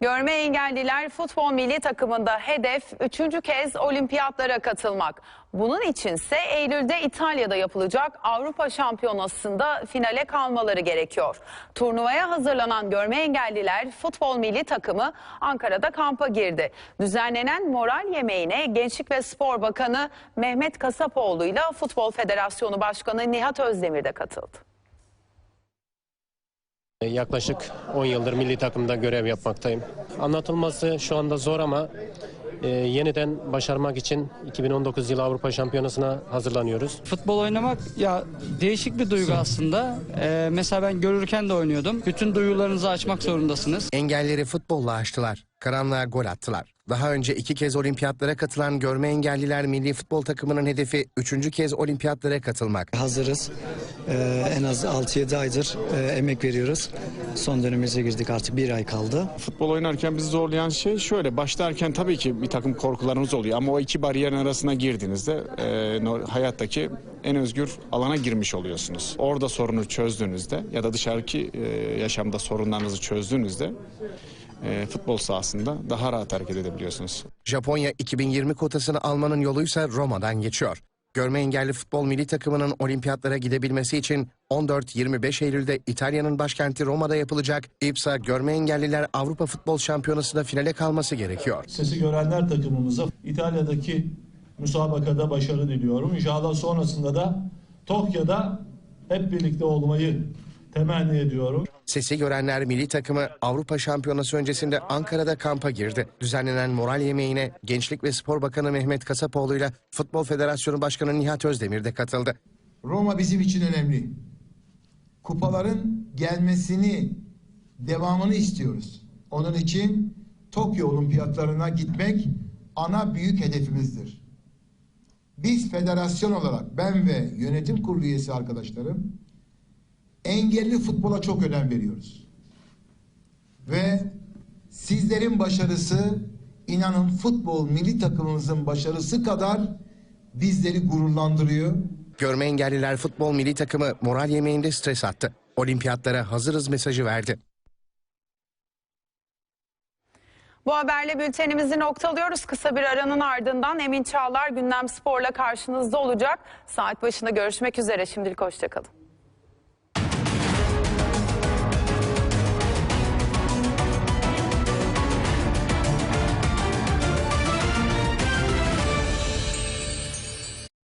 Görme engelliler futbol milli takımında hedef üçüncü kez olimpiyatlara katılmak. Bunun içinse Eylül'de İtalya'da yapılacak Avrupa Şampiyonası'nda finale kalmaları gerekiyor. Turnuvaya hazırlanan görme engelliler futbol milli takımı Ankara'da kampa girdi. Düzenlenen moral yemeğine Gençlik ve Spor Bakanı Mehmet Kasapoğlu ile Futbol Federasyonu Başkanı Nihat Özdemir de katıldı. Yaklaşık 10 yıldır milli takımda görev yapmaktayım. Anlatılması şu anda zor ama e, yeniden başarmak için 2019 yılı Avrupa Şampiyonası'na hazırlanıyoruz. Futbol oynamak ya değişik bir duygu aslında. Ee, mesela ben görürken de oynuyordum. Bütün duyularınızı açmak zorundasınız. Engelleri futbolla aştılar. Karanlığa gol attılar. Daha önce iki kez olimpiyatlara katılan görme engelliler milli futbol takımının hedefi üçüncü kez olimpiyatlara katılmak. Hazırız. Ee, en az 6-7 aydır e, emek veriyoruz. Son dönemimize girdik artık bir ay kaldı. Futbol oynarken bizi zorlayan şey şöyle başlarken tabii ki bir takım korkularınız oluyor ama o iki bariyerin arasına girdiğinizde e, hayattaki en özgür alana girmiş oluyorsunuz. Orada sorunu çözdüğünüzde ya da dışarıki e, yaşamda sorunlarınızı çözdüğünüzde e, futbol sahasında daha rahat hareket edebiliyorsunuz. Japonya 2020 kotasını almanın yoluysa Roma'dan geçiyor. Görme engelli futbol milli takımının olimpiyatlara gidebilmesi için 14-25 Eylül'de İtalya'nın başkenti Roma'da yapılacak İPSA Görme Engelliler Avrupa Futbol Şampiyonası'nda finale kalması gerekiyor. Sesi görenler takımımıza İtalya'daki müsabakada başarı diliyorum. İnşallah sonrasında da Tokyo'da hep birlikte olmayı temenni ediyorum. Sesi görenler milli takımı Avrupa Şampiyonası öncesinde Ankara'da kampa girdi. Düzenlenen moral yemeğine Gençlik ve Spor Bakanı Mehmet Kasapoğlu ile Futbol Federasyonu Başkanı Nihat Özdemir de katıldı. Roma bizim için önemli. Kupaların gelmesini, devamını istiyoruz. Onun için Tokyo Olimpiyatlarına gitmek ana büyük hedefimizdir. Biz federasyon olarak ben ve yönetim kurulu üyesi arkadaşlarım engelli futbola çok önem veriyoruz. Ve sizlerin başarısı inanın futbol milli takımımızın başarısı kadar bizleri gururlandırıyor. Görme engelliler futbol milli takımı moral yemeğinde stres attı. Olimpiyatlara hazırız mesajı verdi. Bu haberle bültenimizi noktalıyoruz. Kısa bir aranın ardından Emin Çağlar Gündem Spor'la karşınızda olacak. Saat başında görüşmek üzere. Şimdilik hoşçakalın.